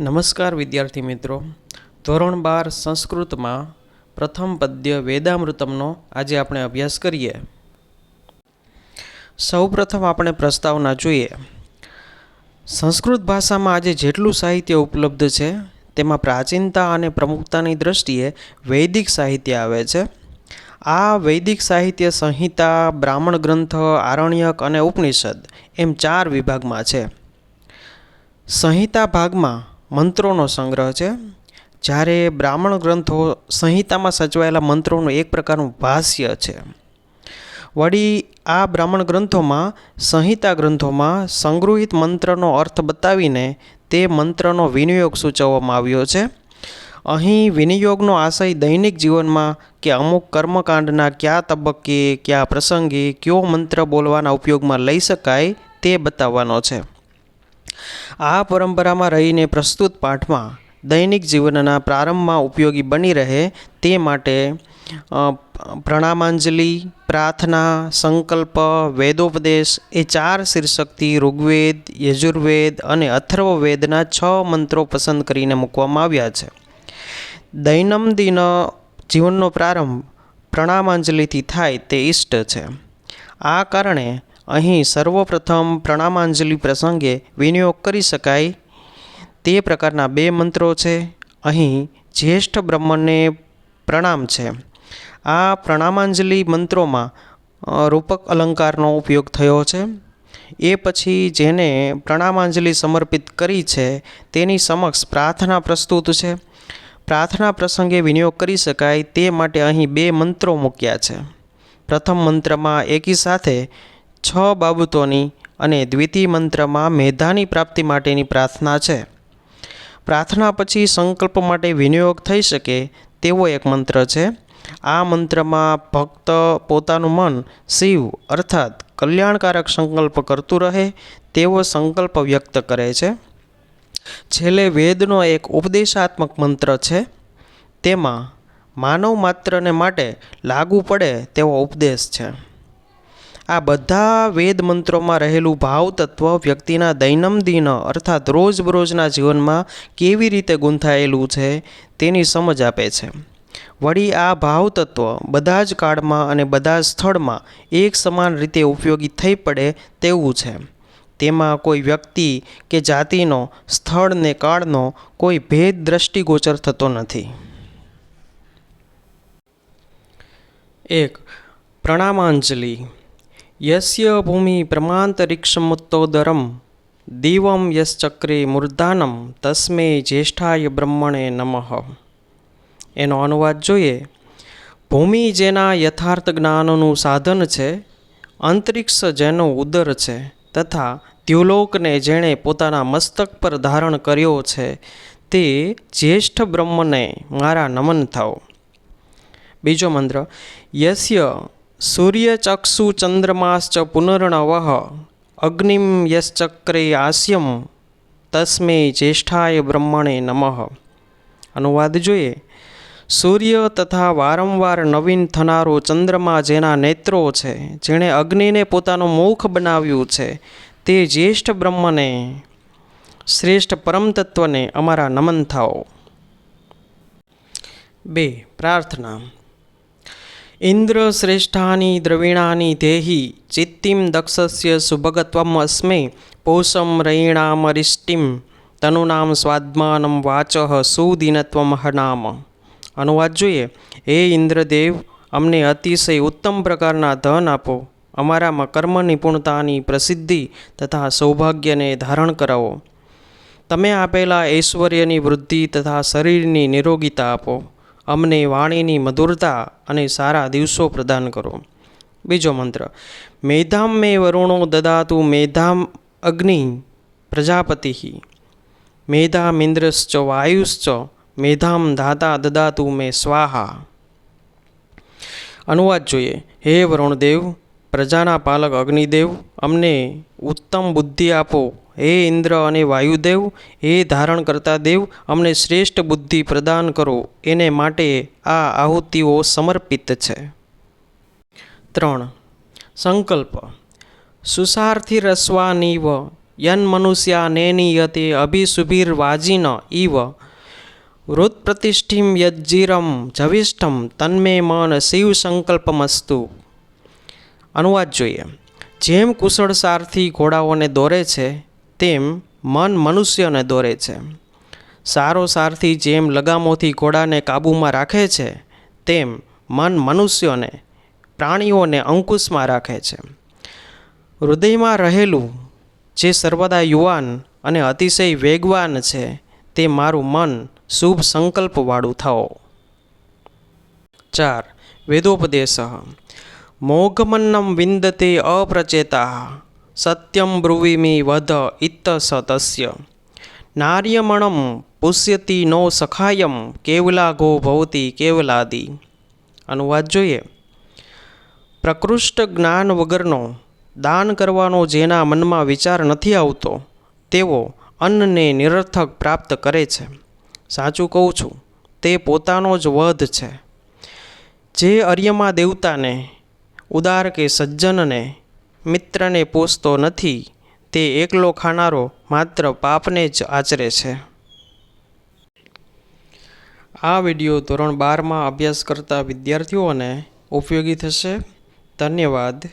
નમસ્કાર વિદ્યાર્થી મિત્રો. ધોરણ બાર સંસ્કૃતમાં પ્રથમ પદ્ય વેદામૃતમનો આજે આપણે અભ્યાસ કરીએ. સૌપ્રથમ આપણે પ્રસ્તાવના જોઈએ. સંસ્કૃત ભાષામાં આજે જેટલું સાહિત્ય ઉપલબ્ધ છે, તેમાં પ્રાચીનતા અને પ્રમુખતાની દ્રષ્ટિએ વૈદિક સાહિત્ય આવે છે. આ વૈદિક સાહિત્ય સંહિતા, બ્રાહ્મણ ગ્રંથ, આરણ્યક અને ઉપનિષદ એમ ચાર વિભાગમાં છે. સંહિતા ભાગમાં મંત્રોનો સંગ્રહ છે. જ્યારે બ્રાહ્મણ ગ્રંથો સંહિતામાં સચવાયેલા મંત્રોનું એક પ્રકારનું ભાષ્ય છે. વળી આ બ્રાહ્મણ ગ્રંથોમાં, સંહિતા ગ્રંથોમાં સંગૃહિત મંત્રનો અર્થ બતાવીને તે મંત્રનો વિનિયોગ સૂચવવામાં આવ્યો છે. અહીં વિનિયોગનો આશય દૈનિક જીવનમાં કે અમુક કર્મકાંડના કયા તબક્કે, કયા પ્રસંગે કયો મંત્ર બોલવાના ઉપયોગમાં લઈ શકાય તે બતાવવાનો છે. આ પરંપરામાં રહીને પ્રસ્તુત પાઠમાં દૈનિક જીવનના પ્રારંભમાં ઉપયોગી બની રહે તે માટે પ્રણામાંજલિ, પ્રાર્થના, સંકલ્પ, વેદોપદેશ એ ચાર શીર્ષકથી ઋગ્વેદ, યજુર્વેદ અને અથર્વવેદના છ મંત્રો પસંદ કરીને મૂકવામાં આવ્યા છે. દૈનંદિન જીવનનો પ્રારંભ પ્રણામાંજલિથી થાય તે ઇષ્ટ છે. આ કારણે અહીં સર્વપ્રથમ પ્રણામાંજલિ પ્રસંગે વિનિયોગ કરી શકાય તે પ્રકારના બે મંત્રો છે. અહીં જ્યેષ્ઠ બ્રહ્મને પ્રણામ છે. આ પ્રણામાંજલિ મંત્રોમાં રૂપક અલંકારનો ઉપયોગ થયો છે. એ પછી જેને પ્રણામાંજલિ સમર્પિત કરી છે, તેની સમક્ષ પ્રાર્થના પ્રસ્તુત છે. પ્રાર્થના પ્રસંગે વિનિયોગ કરી શકાય તે માટે અહીં બે મંત્રો મૂક્યા છે. પ્રથમ મંત્રમાં એકી સાથે છ બાબતોની અને દ્વિતીય મંત્રમાં મેધાની પ્રાપ્તિ માટેની પ્રાર્થના છે. પ્રાર્થના પછી સંકલ્પ માટે વિનિયોગ થઈ શકે તેવો એક મંત્ર છે. આ મંત્રમાં ભક્ત પોતાનું મન શિવ અર્થાત કલ્યાણકારક સંકલ્પ કરતું રહે તેવો સંકલ્પ વ્યક્ત કરે છે. છેલ્લે વેદનો એક ઉપદેશાત્મક મંત્ર છે. તેમાં માનવ માત્રને માટે લાગુ પડે તેવો ઉપદેશ છે. આ બધા વેદ મંત્રોમાં રહેલું ભાવ તત્વ વ્યક્તિના દૈનંદિન અર્થાત રોજબરોજના જીવનમાં કેવી રીતે ગૂંથાયેલું છે તેની સમજ આપે છે. વળી આ ભાવ તત્વ બધા જ કાળમાં અને બધા જ સ્થળમાં એક સમાન રીતે ઉપયોગી થઈ પડે તેવું છે. તેમાં કોઈ વ્યક્તિ કે જાતિનો સ્થળ ને કાળનો કોઈ ભેદ દ્રષ્ટિગોચર થતો નથી. એક પ્રણામાંજલિ યસ્ય ભૂમિ પ્રમાંતરિક્ષમુત્તોદરમ દિવમ યશ્ચક્રે મૂર્ધાનમ તસ્મે જ્યેષ્ઠાય બ્રહ્મણે નમઃ એનો અનુવાદ જોઈએ ભૂમિ જેના યથાર્થ જ્ઞાનનું સાધન છે અંતરિક્ષ જેનો ઉદર છે તથા દ્યુલોકને જેણે પોતાના મસ્તક પર ધારણ કર્યો છે તે જ્યેષ્ઠ બ્રહ્મને મારા નમન થાઓ બીજો મંત્ર યસ્ય સૂર્યચક્ષુ ચંદ્રમાશ્ચ પુનર્ણવ અગ્નિમ યશ્ચક્રે આસ્યમ તસ્મે જ્યેષ્ઠાય બ્રહ્મણે નમઃ અનુવાદ જોઈએ સૂર્ય તથા વારંવાર નવીન થનારો ચંદ્રમા જેના નેત્રો છે જેણે અગ્નિને પોતાનું મુખ બનાવ્યું છે તે જ્યેષ્ઠ બ્રહ્મને શ્રેષ્ઠ પરમતત્વને અમારા નમન થાઓ બે પ્રાર્થના ઇન્દ્ર શ્રેષ્ઠાની દ્રવિણાની દેહી ચિત્તિમ દક્ષસ્ય સુભગત્વમ અસ્મે પોષમ રૈણામરિષ્ટિમ તનુનામ સ્વાદ્માનમ વાચ સુદીનત્વમ હનામ અનુવાદ જોઈએ હે ઇન્દ્રદેવ અમને અતિશય ઉત્તમ પ્રકારના ધન આપો અમારામાં કર્મ નિપુણતાની પ્રસિદ્ધિ તથા સૌભાગ્યને ધારણ કરાવો તમે આપેલા ઐશ્વર્યની વૃદ્ધિ તથા શરીરની નિરોગીતા આપો અમને વાણીની મધુરતા અને સારા દિવસો પ્રદાન કરો. બીજો મંત્ર, મેધામ મે વરુણો દદાતુ, મેધામ અગ્નિ પ્રજાપતિ. મેધામિન્દ્રશ્ચ વાયુશ્ચ, મેધામ ધાતા દદાતુ, મે સ્વાહા. અનુવાદ જોઈએ, હે વરુણદેવ, પ્રજાના પાલક અગ્નિદેવ, અમને ઉત્તમ બુદ્ધિ આપો હે ઇન્દ્ર અને વાયુદેવ, હે ધારણ કરતા દેવ, અમને શ્રેષ્ઠ બુદ્ધિ પ્રદાન કરો. એને માટે આ આહુતિઓ સમર્પિત છે. ત્રણ. સંકલ્પ. સુસારથી રસ્વાનીવ યન મનુષ્યા નેનિયતે વાજીન ઇવ વૃત્પ્રતિષ્ઠિમ યજ્જીરમ જવિષ્ઠમ તન્મે મન શિવ સંકલ્પમસ્તુ. અનુવાદ જોઈએ. જેમ કુશળ સારથી ઘોડાઓને દોરે છે તેમ મન મનુષ્યને દોરે છે. સારો સારથી જેમ લગામોથી ઘોડાને કાબૂમાં રાખે છે, તેમ મન મનુષ્યોને, પ્રાણીઓને અંકુશમાં રાખે છે. હૃદયમાં રહેલું જે સર્વદા યુવાન અને અતિશય વેગવાન છે, તે મારું મન શુભ સંકલ્પવાળું થાઓ. ચાર. વેદોપદેશ. મોઘમન્નમ વિંદતે અપ્રચેતા. સત્યમ બ્રુવીમી વધ ઇત સતસ્ય નાર્યમણમ પુષ્યતિ નો સખાયમ કેવલાઘો ભવતી કેવલાદી અનુવાદ જોઈએ પ્રકૃષ્ટ જ્ઞાન વગરનો દાન કરવાનો જેના મનમાં વિચાર નથી આવતો તેવો અન્નને નિરર્થક પ્રાપ્ત કરે છે સાચું કહું છું તે પોતાનો જ વધ છે જે અર્યમા દેવતાને ઉદાર કે સજ્જનને મિત્રને પોષતો નથી. તે એકલો ખાનારો માત્ર પાપને જ આચરે છે. આ વિડિયો ધોરણ બારમાં અભ્યાસ કરતા વિદ્યાર્થીઓને ઉપયોગી થશે? ધન્યવાદ.